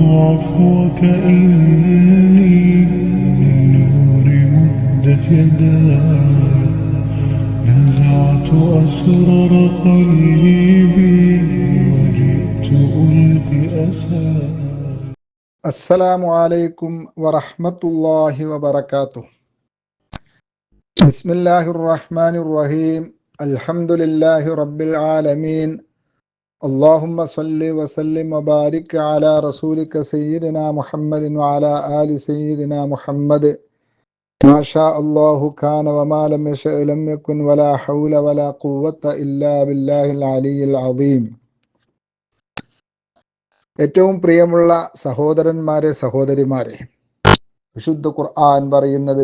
عفوك إني للنور مدت يداي. نزعت أسرار قلبي وجئت ألقي أساي السلام عليكم ورحمة الله وبركاته. بسم الله الرحمن الرحيم. الحمد لله رب العالمين. اللهم صل وسلم وبارك على رسولك سيدنا محمد وعلى آل سيدنا محمد ما شاء الله كان وما لم يشأ لم يكن ولا حول ولا قوة إلا بالله العلي العظيم ഏറ്റവും പ്രിയമുള്ള സഹോദരന്മാരെ സഹോദരിമാരെ വിശുദ്ധ ഖുർആൻ പറയുന്നത്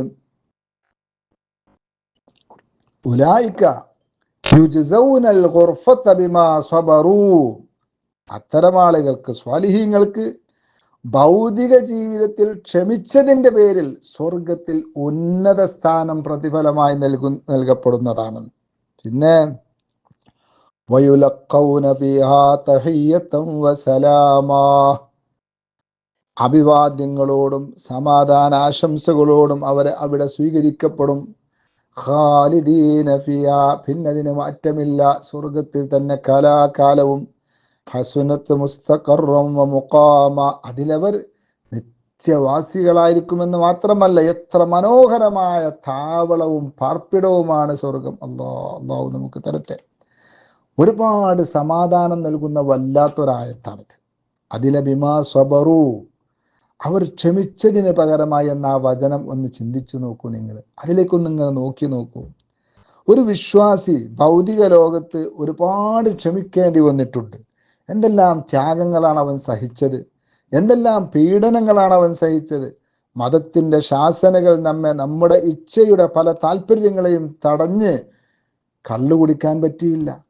ഉലായിക്ക അത്തരം ആളുകൾക്ക് സ്വാലിഹീങ്ങൾക്ക് ഭൗതിക ജീവിതത്തിൽ ക്ഷമിച്ചതിന്റെ പേരിൽ സ്വർഗത്തിൽ ഉന്നത സ്ഥാനം പ്രതിഫലമായി നൽകു നൽകപ്പെടുന്നതാണ്. പിന്നെ അഭിവാദ്യങ്ങളോടും സമാധാന ആശംസകളോടും അവരെ അവിടെ സ്വീകരിക്കപ്പെടും. ഖാലിദീന ഫിയ ഭിന്നതിന് മാറ്റമില്ല. സ്വർഗത്തിൽ തന്നെ കാലാകാലവും ഹസുനത്ത് മുസ്തഖറും മുഖാമ. അതിലവർ നിത്യവാസികളായിരിക്കുമെന്ന് മാത്രമല്ല എത്ര മനോഹരമായ താവളവും പാർപ്പിടവുമാണ് സ്വർഗം അല്ലാഹു അള്ളാഹു നമുക്ക് തരട്ടെ. ഒരുപാട് സമാധാനം നൽകുന്ന വല്ലാത്തൊരായത്താണിത്. അതിലെ ബിമാ സ്വബറു. അവർ ക്ഷമിച്ചതിന് പകരമായി എന്ന ആ വചനം ഒന്ന് ചിന്തിച്ചു നോക്കൂ നിങ്ങൾ. അതിലേക്കൊന്ന് നിങ്ങൾ നോക്കി നോക്കൂ. ഒരു വിശ്വാസി ഭൗതിക ലോകത്ത് ഒരുപാട് ക്ഷമിക്കേണ്ടി വന്നിട്ടുണ്ട്. എന്തെല്ലാം ത്യാഗങ്ങളാണ് അവൻ സഹിച്ചത്? എന്തെല്ലാം പീഡനങ്ങളാണ് അവൻ സഹിച്ചത്? മതത്തിന്റെ ശാസനകൾ നമ്മെ നമ്മുടെ ഇച്ഛയുടെ പല താല്പര്യങ്ങളെയും തടഞ്ഞ് കള്ളു കുടിക്കാൻ പറ്റിയില്ല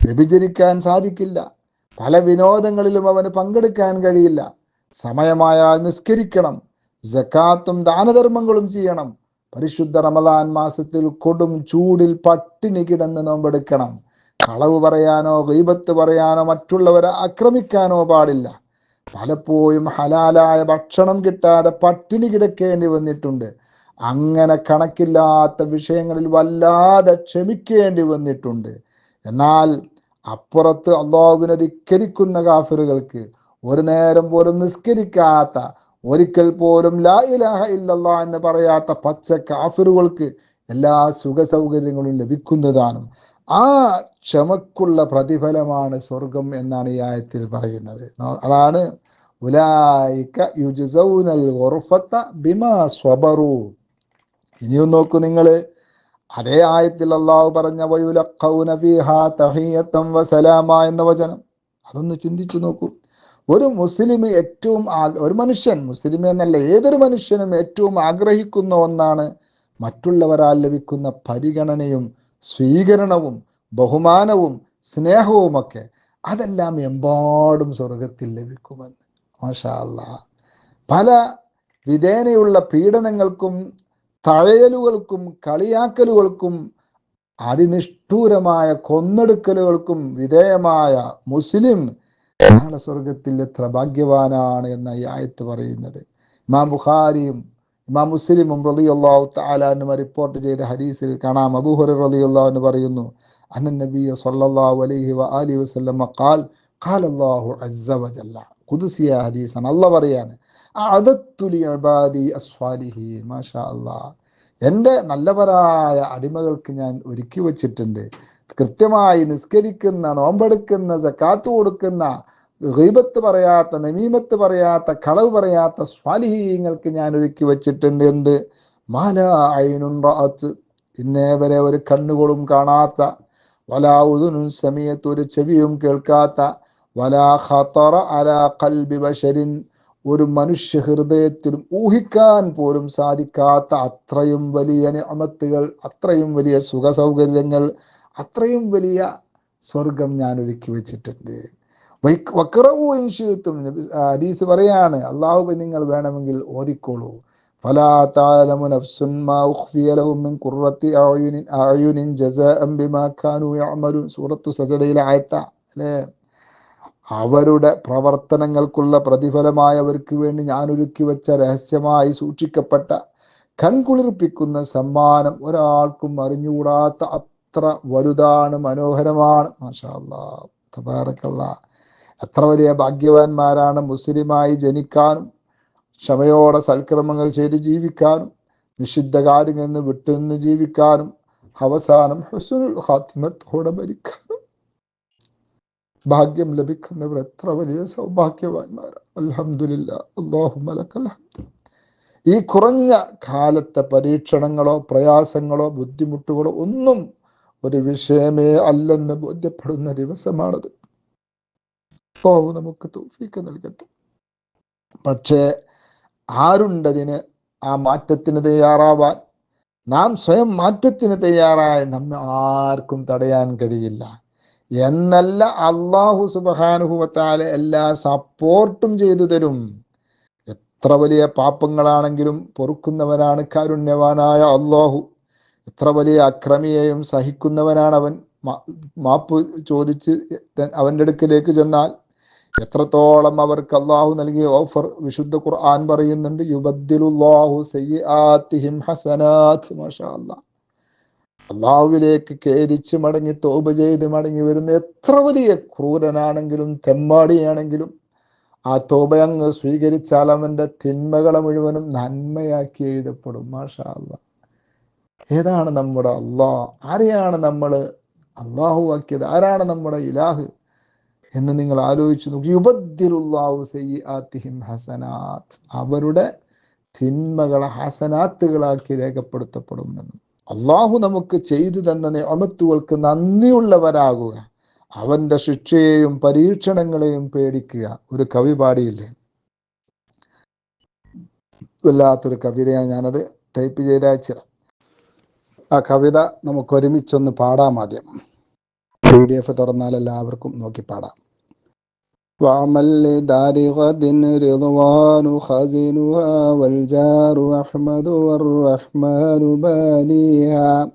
വ്യഭിചരിക്കാൻ സാധിക്കില്ല പല വിനോദങ്ങളിലും അവന് പങ്കെടുക്കാൻ കഴിയില്ല. സമയമായാൽ നിസ്കരിക്കണം. ജക്കാത്തും ദാനധർമ്മങ്ങളും ചെയ്യണം. പരിശുദ്ധ റമദാൻ മാസത്തിൽ കൊടും ചൂടിൽ പട്ടിണി കിടന്ന് നോമ്പെടുക്കണം. കളവ് പറയാനോ ഗൈബത്ത് പറയാനോ മറ്റുള്ളവരെ ആക്രമിക്കാനോ പാടില്ല. പലപ്പോഴും ഹലാലായ ഭക്ഷണം കിട്ടാതെ പട്ടിണി കിടക്കേണ്ടി വന്നിട്ടുണ്ട്. അങ്ങനെ കണക്കില്ലാത്ത വിഷയങ്ങളിൽ വല്ലാതെ ക്ഷമിക്കേണ്ടി വന്നിട്ടുണ്ട്. എന്നാൽ അപ്പുറത്ത് അള്ളാഹുവിനെ ധിക്കരിക്കുന്ന കാഫിറുകൾക്ക് ഒരു നേരം പോലും നിസ്കരിക്കാത്ത ഒരിക്കൽ പോലും ലാ ഇലാഹ ഇല്ലല്ലാ എന്ന് പറയാത്ത പച്ച കാഫിറുകൾക്ക് എല്ലാ സുഖ സൗകര്യങ്ങളും ലഭിക്കുന്നതാണ് ആ ക്ഷമക്കുള്ള പ്രതിഫലമാണ് സ്വർഗം എന്നാണ് ഈ ആയത്തിൽ പറയുന്നത്. അതാണ് ബിമാ സ്വബറു. ഇനിയും നോക്കൂ നിങ്ങൾ അതേ ആയത്തിൽ അള്ളാഹു പറഞ്ഞ വയുലഖൗന ഫീഹാ തഹിയത്തം വസലാമ എന്ന വചനം. അതൊന്ന് ചിന്തിച്ചു നോക്കൂ. ഒരു മുസ്ലിം ഏറ്റവും ഒരു മനുഷ്യൻ മുസ്ലിം എന്നല്ല ഏതൊരു മനുഷ്യനും ഏറ്റവും ആഗ്രഹിക്കുന്ന ഒന്നാണ് മറ്റുള്ളവരാൽ ലഭിക്കുന്ന പരിഗണനയും സ്വീകരണവും ബഹുമാനവും സ്നേഹവുമൊക്കെ. അതെല്ലാം എമ്പാടും സ്വർഗത്തിൽ ലഭിക്കുമെന്ന്. മാഷാല്ല പല വിധേനയുള്ള പീഡനങ്ങൾക്കും തഴയലുകൾക്കും കളിയാക്കലുകൾക്കും അതിനിഷ്ഠൂരമായ കൊന്നെടുക്കലുകൾക്കും വിധേയമായ മുസ്ലിം നാളെ എത്ര ഭാഗ്യവാനാണ് എന്ന ഈ ആയത്ത് പറയുന്നത്. ഇമാം ബുഖാരിയും ഇമാം മുസ്ലിമും റളിയല്ലാഹു തആലാനും റിപ്പോർട്ട് ചെയ്ത ഹദീസിൽ കാണാം. അബൂഹുറ റളിയല്ലാഹു പറയുന്നു അനൻ നബിയ സല്ലല്ലാഹു അലൈഹി വ അലി വസല്ലം ഖാൽ ഖാല അല്ലാഹു അസ്സ വജല്ല ഖുദ്സിയ ഹദീസാണ്. അല്ലാഹ് പറയാണ് അസ്വാലിഹീൻ മാഷാ അല്ലാഹ് എന്റെ നല്ലവരായ അടിമകൾക്ക് ഞാൻ ഒരുക്കി വച്ചിട്ടുണ്ട്. കൃത്യമായി നിസ്കരിക്കുന്ന നോമ്പെടുക്കുന്ന സക്കാത്ത് കൊടുക്കുന്ന ഗൈബത്ത് പറയാത്ത നമീമത്ത് പറയാത്ത കളവ് പറയാത്ത സ്വാലിഹീങ്ങൾക്ക് ഞാൻ ഒരുക്കി വെച്ചിട്ടുണ്ട്. എന്ത്? മാല അയിനുണ്ടാത്ത് ഇന്നേ വരെ ഒരു കണ്ണുകളും കാണാത്ത വലാവുതുനും സമയത്ത് ഒരു ചെവിയും കേൾക്കാത്ത വലാ ഖത്തറ അലാ കൽബി ബഷരിൻ. ഒരു മനുഷ്യ ഹൃദയത്തിലും ഊഹിക്കാൻ പോലും സാധിക്കാത്ത അത്രയും വലിയ നിഅമത്തുകൾ അത്രയും വലിയ സുഖ സൗകര്യങ്ങൾ അത്രയും വലിയ സ്വർഗം ഞാൻ ഒരുക്കി വെച്ചിട്ടുണ്ട് വക്രവും ഹദീസ് പറയാണ് അള്ളാഹു നിങ്ങൾ വേണമെങ്കിൽ ഓതിക്കോളൂ فلا تعلم نفس ما أخفي لهم من قرة أعين أعين جزاء بما كانوا يعملون സൂറത്തു സജദയിലെ ആയത്ത അല്ലേ അവരുടെ പ്രവർത്തനങ്ങൾക്കുള്ള പ്രതിഫലമായി അവർക്ക് വേണ്ടി ഞാൻ ഒരുക്കി വെച്ച രഹസ്യമായി സൂക്ഷിക്കപ്പെട്ട കൺകുളിർപ്പിക്കുന്ന സമ്മാനം ഒരാൾക്കും അറിഞ്ഞുകൂടാത്ത അത്ര വലുതാണ് മനോഹരമാണ്. മാഷാ അല്ലാ തബാറക്കല്ല എത്ര വലിയ ഭാഗ്യവാന്മാരാണ് മുസ്ലിമായി ജനിക്കാനും ക്ഷമയോടെ സൽക്രമങ്ങൾ ചെയ്ത് ജീവിക്കാനും നിഷിദ്ധ കാര്യങ്ങളിൽ നിന്ന് വിട്ടുനിന്ന് ജീവിക്കാനും അവസാനം ഹുസുനുൽ ഹാത്തിമത്തോടെ ഭരിക്കാനും ഭാഗ്യം ലഭിക്കുന്നവർ എത്ര വലിയ സൗഭാഗ്യവാന്മാരാണ്. ഹംദ്. ഈ കുറഞ്ഞ കാലത്തെ പരീക്ഷണങ്ങളോ പ്രയാസങ്ങളോ ബുദ്ധിമുട്ടുകളോ ഒന്നും ഒരു വിഷയമേ അല്ലെന്ന് ബോധ്യപ്പെടുന്ന ദിവസമാണത്. അല്ലാഹു നമുക്ക് തൗഫീക്ക് നൽകട്ടെ. പക്ഷേ ആരുണ്ടതിന് ആ മാറ്റത്തിന് തയ്യാറാവാൻ? നാം സ്വയം മാറ്റത്തിന് തയ്യാറായ നമ്മെ ആർക്കും തടയാൻ കഴിയില്ല. എന്നല്ല അള്ളാഹു സുബഹാനുഭവത്താലെ എല്ലാ സപ്പോർട്ടും ചെയ്തു തരും. എത്ര വലിയ പാപ്പങ്ങളാണെങ്കിലും പൊറുക്കുന്നവനാണ് കാരുണ്യവാനായ അള്ളാഹു. എത്ര വലിയ അക്രമിയെയും സഹിക്കുന്നവനാണ് അവൻ മാപ്പ് ചോദിച്ച് അവന്റെ അടുക്കിലേക്ക് ചെന്നാൽ എത്രത്തോളം അവർക്ക് അള്ളാഹു നൽകിയ ഓഫർ വിശുദ്ധ ഖുർആൻ പറയുന്നുണ്ട് യുബദ്ദിലുല്ലാഹു സയ്യാത്തിഹിം ഹസനാത്ത് മാഷാ അള്ളാഹുവിലേക്ക് കേരിച്ച് മടങ്ങി തോപ ചെയ്ത് മടങ്ങി വരുന്ന എത്ര വലിയ ക്രൂരനാണെങ്കിലും തെമ്മാടിയാണെങ്കിലും ആ തോപ അങ്ങ് സ്വീകരിച്ചാൽ അവന്റെ തിന്മകളെ മുഴുവനും നന്മയാക്കി എഴുതപ്പെടും മാഷാ അല്ലാഹ് ഏതാണ് നമ്മുടെ അള്ളാഹ് ആരെയാണ് നമ്മൾ അള്ളാഹു ആക്കിയത്? ആരാണ് നമ്മുടെ ഇലാഹ്? എന്ന് നിങ്ങൾ ആലോചിച്ച് നോക്കി. യുബദ്ദിലുല്ലാഹു സയ്യിആത്തിഹിം ഹസനാത്ത്. അവരുടെ തിന്മകളെ ഹസനാത്തുകളാക്കി രേഖപ്പെടുത്തപ്പെടുമെന്ന്. അള്ളാഹു നമുക്ക് ചെയ്തു തന്ന നിയമത്തുകൾക്ക് നന്ദിയുള്ളവരാകുക. അവന്റെ ശിക്ഷയെയും പരീക്ഷണങ്ങളെയും പേടിക്കുക. ഒരു കവി പാടിയില്ലേ? വല്ലാത്തൊരു കവിതയാണ് ഞാനത് ടൈപ്പ് ചെയ്ത് അയച്ചത് ആ കവിത നമുക്ക് ഒരുമിച്ചൊന്ന് പാടാം ആദ്യം പി ഡി എഫ് തുറന്നാൽ എല്ലാവർക്കും നോക്കി പാടാം وعمل لدار غد رضوان خزنها والجار أحمد والرحمن بانيها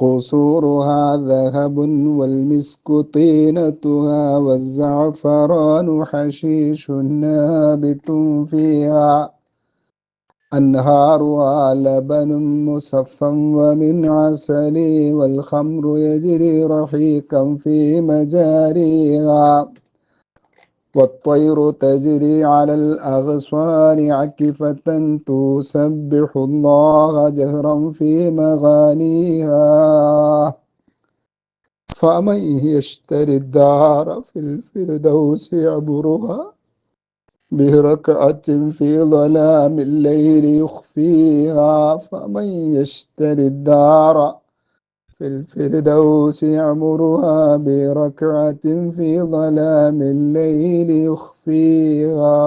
قصورها ذهب والمسك طينتها والزعفران حشيش نابت فيها أنهارها لبن مصفى ومن عسل والخمر يجري رحيقا في مجاريها. والطير تجري على الأغصان عكفة تسبح الله جهرا في مغانيها. فمن يشتري الدار في الفردوس يعبرها بركعة في ظلام الليل يخفيها فمن يشتري الدار في الفردوس يعمرها بركعة في ظلام الليل يخفيها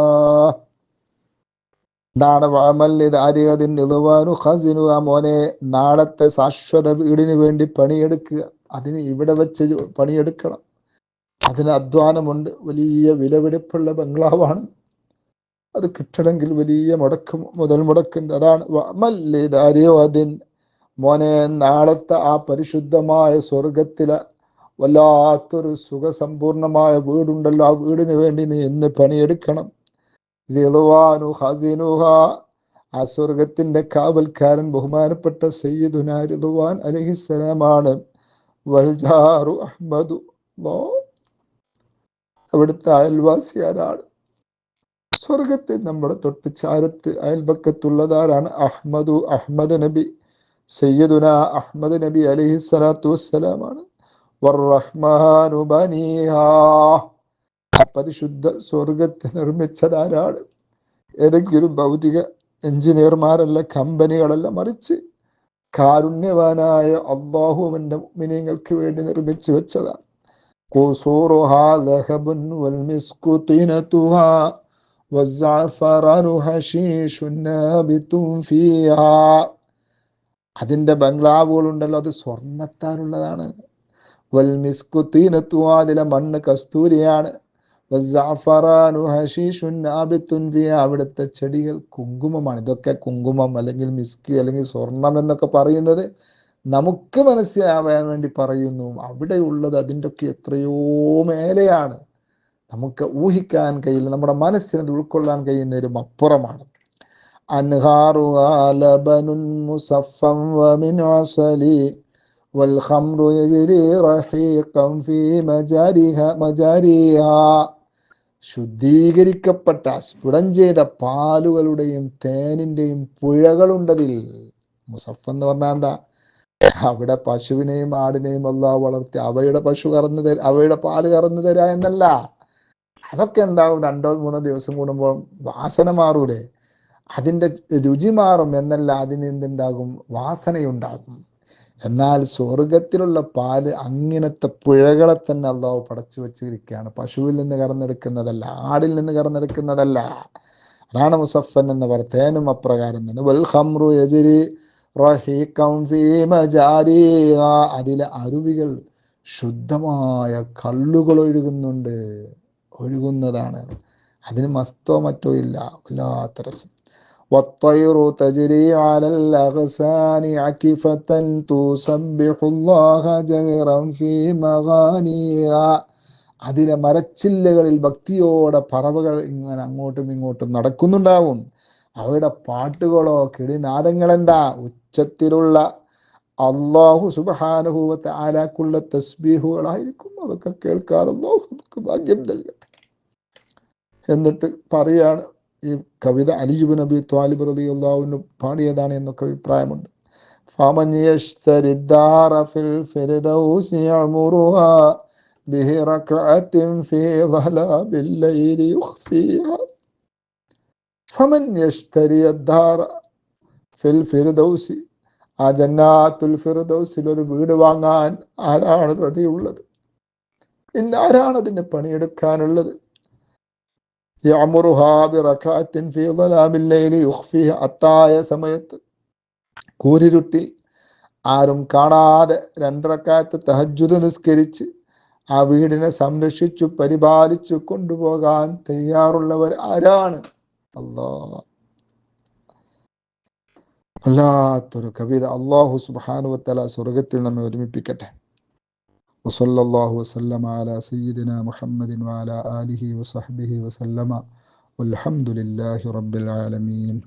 എന്താണ് വാമല്യതാരികതിൻ്റെ ഇളുവാനു ഖസിനു ആ മോനെ നാളത്തെ ശാശ്വത വീടിന് വേണ്ടി പണിയെടുക്കുക അതിന് ഇവിടെ വെച്ച് ജോ- പണിയെടുക്കണം അതിന് അധ്വാനമുണ്ട് വലിയ വിലപിടിപ്പുള്ള ബംഗ്ലാവാണ് അത് കിട്ടണമെങ്കിൽ വലിയ മുടക്ക് മുതൽ മുടക്കുണ്ട് അതാണ് മോനെ നാളത്തെ ആ പരിശുദ്ധമായ സ്വർഗത്തിലെ വല്ലാത്തൊരു സുഖസമ്പൂർണമായ വീടുണ്ടല്ലോ. ആ വീടിന് വേണ്ടി നീ ഇന്ന് പണിയെടുക്കണം. ലിളുവാനു ഹസീനുഹ. ആ സ്വർഗത്തിന്റെ കാവൽക്കാരൻ ബഹുമാനപ്പെട്ട സയ്യിദുന റിളുവാൻ അലഹിസ്സലാമാണ്. വൽജാറു അല്ലാ. അവിടുത്തെ അയൽവാസിയാരാണ്. സ്വർഗത്തിൽ നമ്മുടെ തൊട്ട് ചാരത്ത് അയൽപക്കത്തുള്ളതാരാണ് അഹ്മദു അഹ്മദ് നബി സയ്യിദുന അഹ്മദ് നബി അലൈഹി സ്വലാത്തു വസ്സലാമാണ് വറഹ്മാനു ബനീഹാ. ആ പരിശുദ്ധ സ്വർഗത്തെ നിർമ്മിച്ചതാരാണ് ഏതെങ്കിലും ഭൗതിക എഞ്ചിനീയർമാരല്ല കമ്പനികളല്ല മറിച്ച് കാരുണ്യവാനായ അള്ളാഹു അവന്റെ മുഅ്മിനീങ്ങൾക്ക് വേണ്ടി നിർമ്മിച്ചു വെച്ചതാണ് قصورها ذهب والمسك طينتها അതിന്റെ ബംഗ്ലാവുകളുണ്ടല്ലോ അത് സ്വർണത്താലുള്ളതാണ് വൽ മിസ്കു അതിലെ മണ്ണ് കസ്തൂരിയാണ്. അവിടുത്തെ ചെടികൾ കുങ്കുമമാണ്. ഇതൊക്കെ കുങ്കുമം അല്ലെങ്കിൽ മിസ്കി അല്ലെങ്കിൽ സ്വർണം എന്നൊക്കെ പറയുന്നത് നമുക്ക് മനസ്സിലാവാൻ വേണ്ടി പറയുന്നു. അവിടെയുള്ളത് അതിന്റെ ഒക്കെ എത്രയോ മേലെയാണ്. നമുക്ക് ഊഹിക്കാൻ കഴിയില്ല നമ്മുടെ മനസ്സിന് അത് ഉൾക്കൊള്ളാൻ കഴിയുന്നതിലും അപ്പുറമാണ്. ശുദ്ധീകരിക്കപ്പെട്ട സ്ഫുടം ചെയ്ത പാലുകളുടെയും തേനിന്റെയും പുഴകളുണ്ടതിൽ മുസഫ് എന്ന് പറഞ്ഞാൽ എന്താ? അവിടെ പശുവിനെയും ആടിനെയും എല്ലാം വളർത്തി അവയുടെ പശു കറന്നു തരാ അവയുടെ പാൽ കറന്നു തരാ എന്നല്ല. അതൊക്കെ എന്താവും? രണ്ടോ മൂന്നോ ദിവസം കൂടുമ്പോൾ വാസന മാറൂലേ. അതിന്റെ രുചി മാറും എന്നല്ല അതിന് എന്തുണ്ടാകും? വാസനയുണ്ടാകും. എന്നാൽ സ്വർഗത്തിലുള്ള പാൽ അങ്ങനത്തെ പുഴകളെ തന്നെ അള്ളാഹു പടച്ചു വെച്ചിരിക്കുകയാണ്. പശുവിൽ നിന്ന് കറന്നെടുക്കുന്നതല്ല ആടിൽ നിന്ന് കറന്നെടുക്കുന്നതല്ല. അതാണ് മുസഫൻ എന്ന് പറ തേനും അപ്രകാരം തന്നെ. വൽ ഹംറു യജിരി അതിലെ അരുവികൾ ശുദ്ധമായ കള്ളുകൾ ഒഴുകുന്നുണ്ട് ഒഴുകുന്നതാണ് അതിന് മസ്തോ മറ്റോ ഇല്ല വല്ലാത്ത രസം والطير تجري على الأغسان عكفة تسبح الله جهرا في مغانيها അതിലെ മരച്ചില്ലകളിൽ ഭക്തിയോടെ പറവകൾ ഇങ്ങനെ അങ്ങോട്ടും ഇങ്ങോട്ടും നടക്കുന്നുണ്ടാവും അവയുടെ പാട്ടുകളോ കിടിനാദങ്ങളെന്താ ഉച്ചത്തിലുള്ള അള്ളാഹു സുബഹാനുഭൂവത്തെ ആലാക്കുള്ള തസ്ബീഹുകളായിരിക്കും അതൊക്കെ കേൾക്കാൻ അള്ളാഹു നമുക്ക് ഭാഗ്യം നൽകട്ടെ എന്നിട്ട് പറയാണ് ഈ കവിത അലിജുബ് നബി ത്വാലിബ് റതി അള്ളാഹുവിന് പാടിയതാണ് എന്നൊക്കെ അഭിപ്രായമുണ്ട് فمن يشتري الدار في الفردوس يعمرها به ركعة في ظلام الليل يخفيها فمن يشتري الدار في الفردوس ആ ജന്നാത്തുൽ ഫിർദൗസിൽ ഒരു വീട് വാങ്ങാൻ ആരാണ് റെഡിയുള്ളത് ഇന്ന് ആരാണ് അതിന് പണിയെടുക്കാനുള്ളത് അത്തായ സമയത്ത്. കൂരിരുട്ടിൽ ആരും കാണാതെ രണ്ടറക്കാലത്ത് തഹജുദ് നിസ്കരിച്ച് ആ വീടിനെ സംരക്ഷിച്ചു പരിപാലിച്ചു കൊണ്ടുപോകാൻ തയ്യാറുള്ളവർ ആരാണ്? അല്ലാ വല്ലാത്തൊരു കവിത. അള്ളാഹു സുബാനുവത്തല സ്വർഗത്തിൽ നമ്മെ ഒരുമിപ്പിക്കട്ടെ. وصلى الله وسلم على سيدنا محمد وعلى آله وصحبه وسلم والحمد لله رب العالمين